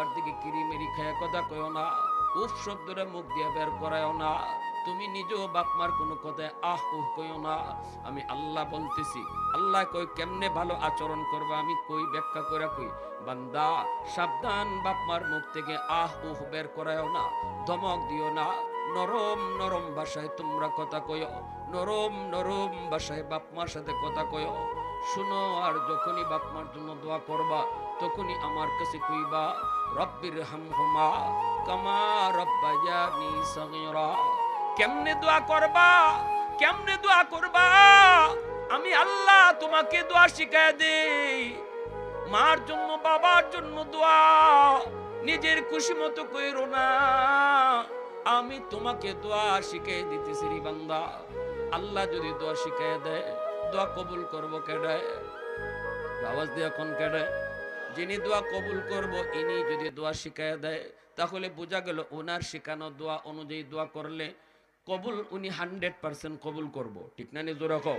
বাবার দিকে কিরিমিরি খেয়ে কথা কয় না, উফ শব্দরে মুখ দিয়ে বের করায়ও না। তুমি নিজেও বাপমার কোনো কথায় আহ উহ কইও না। আমি আল্লাহ বলতেছি, আল্লাহ কই কেমনে ভালো আচরণ করবা? আমি কই ব্যাখ্যা করে কই? বান্দা, সাবধান বাপমার মুখ থেকে আহ উহ বের করায়ও না, ধমক দিও না। নরম নরম ভাষায় তোমরা কথা কয়ো। নরম নরম ভাষায় বাপমার সাথে কথা কয়ো। শুনো, আর যখনই বাপমার জন্য দোয়া করবা, তখনই আমার কাছে কইবা, রব্বির হামহুমা কামা রব্বায়ানি সগীরা। কেমনে দোয়া করবা? কেমনে দোয়া করবা? আমি আল্লাহ তোমাকে দোয়া শিখায় দেই। মার জন্য, বাবার জন্য দোয়া। নিজের খুশি মতো কইরো না। আমি তোমাকে দোয়া শিখে দিতেছি রে বান্দা। আল্লাহ যদি দোয়া শিখাই দেয়, দোয়া কবুল করব কেডে আওয়াজ দিয়ে এখন কেডে যিনি দোয়া কবুল করব, ইনি যদি দোয়া শিখাই দেয়, তাহলে বোঝা গেল ওনার শেখানো দোয়া অনুযায়ী দোয়া করলে কবুল উনি হান্ড্রেড পার্সেন্ট কবুল করব। ঠিক না নিজে রাখো